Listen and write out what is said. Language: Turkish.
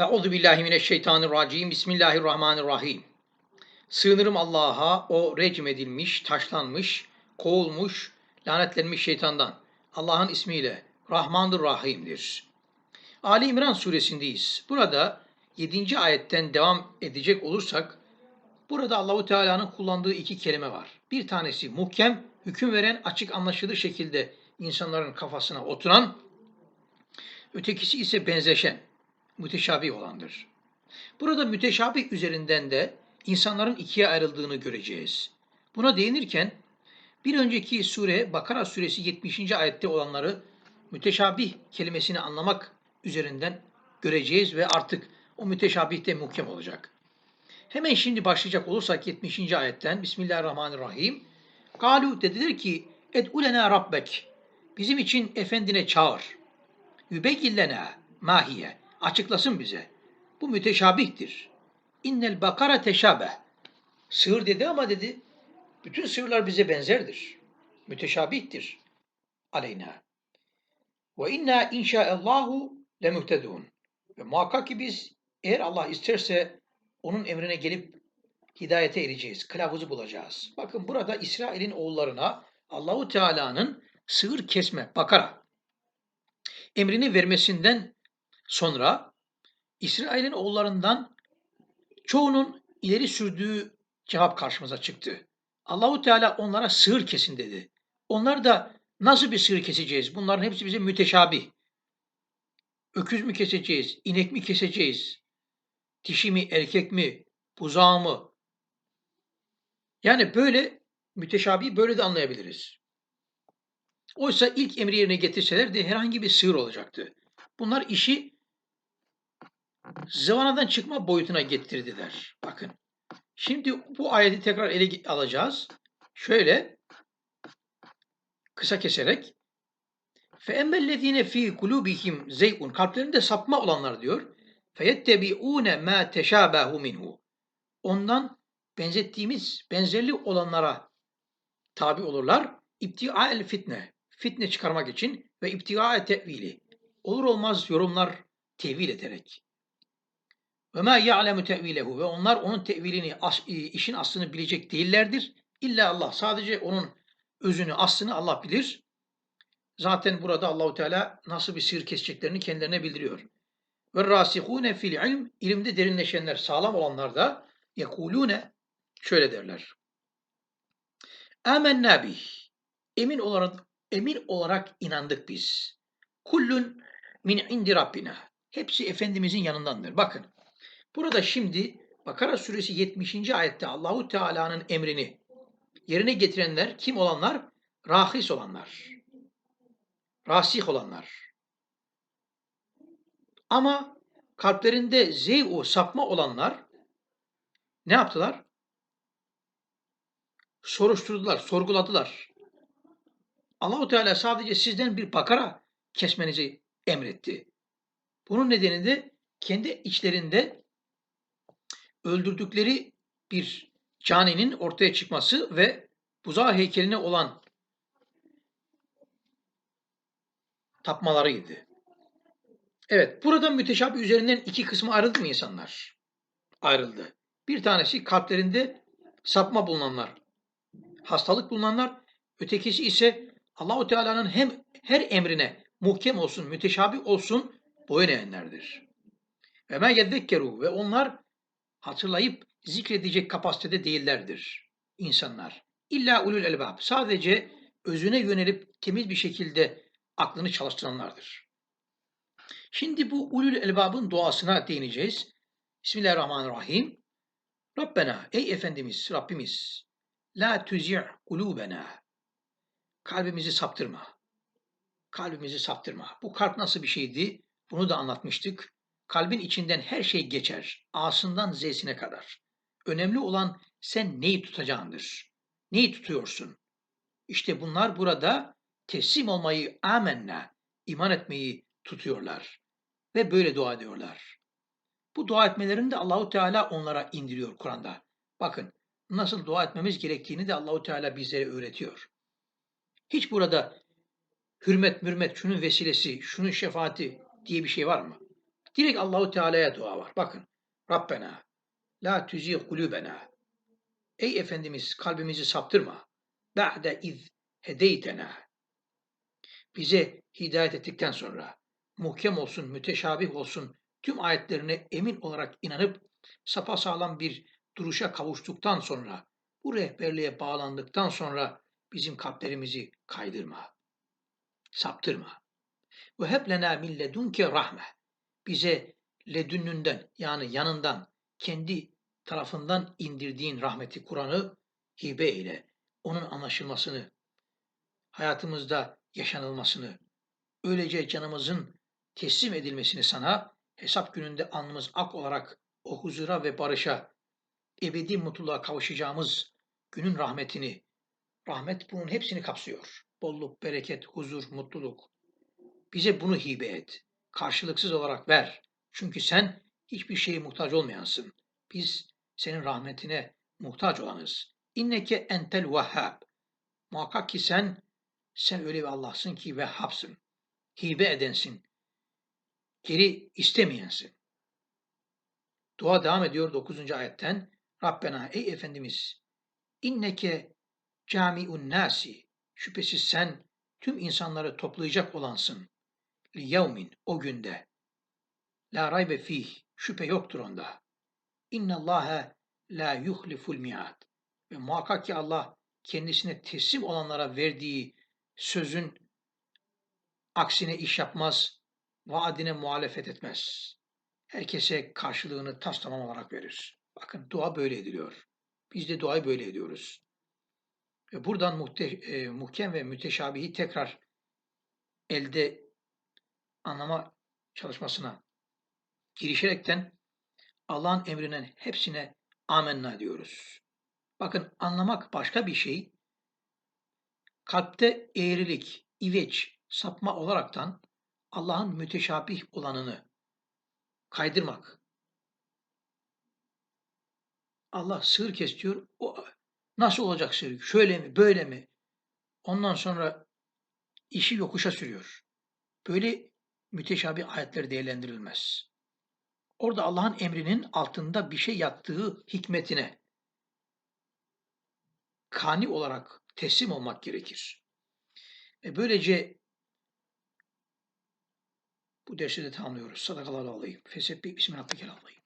Euzu billahi mineşşeytanirracim. Bismillahirrahmanirrahim. Sığınırım Allah'a o recm edilmiş, taşlanmış, kovulmuş, lanetlenmiş şeytandan. Allah'ın ismiyle Rahmandır Rahim'dir. Ali İmran suresindeyiz. Burada 7. ayetten devam edecek olursak burada Allahu Teala'nın kullandığı iki kelime var. Bir tanesi muhkem, hüküm veren, açık anlaşılır şekilde insanların kafasına oturan, ötekisi ise benzeşen, müteşabih olandır. Burada müteşabih üzerinden de insanların ikiye ayrıldığını göreceğiz. Buna değinirken bir önceki sure Bakara suresi 70. ayette olanları müteşabih kelimesini anlamak üzerinden göreceğiz ve artık o müteşabih de muhkem olacak. Hemen şimdi başlayacak olursak 70. ayetten Bismillahirrahmanirrahim. Galu dediler ki ed'ulena rabbek. Bizim için efendine çağır. Yübeyyillena mahiye. Açıklasın bize. Bu müteşabihtir. İnnel bakara teşabeh. Sığır dedi ama dedi bütün sığırlar bize benzerdir. Müteşabihtir. Aleyna. Ve inna inşaallahu lemuhtedun. Ve muhakkak ki biz eğer Allah isterse onun emrine gelip hidayete ereceğiz. Kılavuzu bulacağız. Bakın burada İsrail'in oğullarına Allahu Teala'nın sığır kesme, bakara emrini vermesinden sonra İsrail'in oğullarından çoğunun ileri sürdüğü cevap karşımıza çıktı. Allahu Teala onlara sığır kesin dedi. Onlar da nasıl bir sığır keseceğiz? Bunların hepsi bize müteşabih. Öküz mü keseceğiz? İnek mi keseceğiz? Dişi mi, erkek mi, buzağı mı? Yani böyle müteşabih böyle de anlayabiliriz. Oysa ilk emri yerine getirselerdi herhangi bir sığır olacaktı. Bunlar işi zıvanadan çıkma boyutuna getirdiler. Bakın. Şimdi bu ayeti tekrar ele alacağız. Şöyle kısa keserek fe emmellezine fi kulubihim zeyun kalplerinde sapma olanlar diyor. Feyettebiune ma teşabahu minhu. Ondan benzettiğimiz benzerli olanlara tabi olurlar. İptia el fitne. Fitne çıkarmak için ve iptia tevili. Olur olmaz yorumlar tevil ederek. Ve ma ya'lemu tevilehu ve onlar onun tevilini, as, işin aslını bilecek değillerdir. İlla Allah. Sadece onun özünü, aslını Allah bilir. Zaten burada Allahu Teala nasıl bir sihir keseceklerini kendilerine bildiriyor. Ve rasihune fil ilm ilimde derinleşenler, sağlam olanlar da yekulune şöyle derler. Amennâ bih. Emin olarak emin olarak inandık biz. Kullun min indi Rabbina. Hepsi Efendimizin yanındandır. Bakın. Burada şimdi Bakara suresi 70. ayette Allahu Teala'nın emrini yerine getirenler kim olanlar? Rahis olanlar. Rasih olanlar. Ama kalplerinde zeyu sapma olanlar ne yaptılar? Soruşturdular, sorguladılar. Allahu Teala sadece sizden bir bakara kesmenizi emretti. Bunun nedeni de kendi içlerinde öldürdükleri bir caninin ortaya çıkması ve buzağı heykeline olan tapmalarıydı. Evet, burada müteşabih üzerinden iki kısmı ayrıldı mı insanlar? Ayrıldı. Bir tanesi kalplerinde sapma bulunanlar, hastalık bulunanlar, ötekisi ise Allahu Teala'nın hem her emrine muhkem olsun, müteşabih olsun boyun eğenlerdir. Ve men yedzekkeru ve onlar hatırlayıp zikredecek kapasitede değillerdir insanlar. İlla ulul elbab. Sadece özüne yönelip temiz bir şekilde aklını çalıştıranlardır. Şimdi bu ulul elbabın duasına değineceğiz. Bismillahirrahmanirrahim. Rabbena, ey Efendimiz, Rabbimiz, la tüzi' kulubena. Kalbimizi saptırma. Kalbimizi saptırma. Bu kalp nasıl bir şeydi? Bunu da anlatmıştık. Kalbin içinden her şey geçer. A'sından Z'sine kadar. Önemli olan sen neyi tutacağındır. Neyi tutuyorsun? İşte bunlar burada teslim olmayı amenna, iman etmeyi tutuyorlar. Ve böyle dua ediyorlar. Bu dua etmelerini de Allahu Teala onlara indiriyor Kur'an'da. Bakın nasıl dua etmemiz gerektiğini de Allahu Teala bizlere öğretiyor. Hiç burada hürmet, mürmet, şunun vesilesi, şunun şefaati diye bir şey var mı? Direkt Allahu Teala'ya dua var. Bakın. Rabbena la tuzi kulubena. Ey Efendimiz kalbimizi saptırma. Ba'de iz hedeytena. Bize hidayet ettikten sonra muhkem olsun, müteşabih olsun tüm ayetlerine emin olarak inanıp sapasağlam bir duruşa kavuştuktan sonra bu rehberliğe bağlandıktan sonra bizim kalplerimizi kaydırma, saptırma. Ve hep lena min ledunke rahme. Bize ledünnünden yani yanından kendi tarafından indirdiğin rahmeti Kur'an'ı hibe ile onun anlaşılmasını, hayatımızda yaşanılmasını, öylece canımızın teslim edilmesini sana hesap gününde alnımız ak olarak o huzura ve barışa, ebedi mutluluğa kavuşacağımız günün rahmetini, rahmet bunun hepsini kapsıyor. Bolluk, bereket, huzur, mutluluk. Bize bunu hibe et. Karşılıksız olarak ver. Çünkü sen hiçbir şeye muhtaç olmayansın. Biz senin rahmetine muhtaç olanız. İnneke entel vehhab. Muhakkak ki sen, sen öyle bir Allah'sın ki vehhabsın. Hibe edensin. Geri istemeyensin. Dua devam ediyor 9. ayetten. Rabbena ey Efendimiz inneke camiun nasi şüphesiz sen tüm insanları toplayacak olansın. Yevmin o günde. La raybe fih şüphe yoktur onda. İnna Allaha la yuhliful miad. Ve muhakkak ki Allah kendisine teslim olanlara verdiği sözün aksine iş yapmaz, vaadine muhalefet etmez. Herkese karşılığını tas tamam olarak verir. Bakın dua böyle ediliyor. Biz de duayı böyle ediyoruz. Ve buradan muhte, e, muhkem ve müteşabihi tekrar elde anlama çalışmasına girişerekten Allah'ın emrinin hepsine amenna diyoruz. Bakın anlamak başka bir şey. Kalpte eğrilik, iveç, sapma olaraktan Allah'ın müteşabih olanını kaydırmak. Allah sığır kes diyor. O nasıl olacak sığır? Şöyle mi, böyle mi? Ondan sonra işi yokuşa sürüyor. Böyle müteşabih ayetler değerlendirilmez. Orada Allah'ın emrinin altında bir şey yattığı hikmetine kani olarak teslim olmak gerekir. Ve böylece bu dersi de tamamlıyoruz. Sadakallahu aleyhi. Fesebbi bismillahirrahmanirrahim.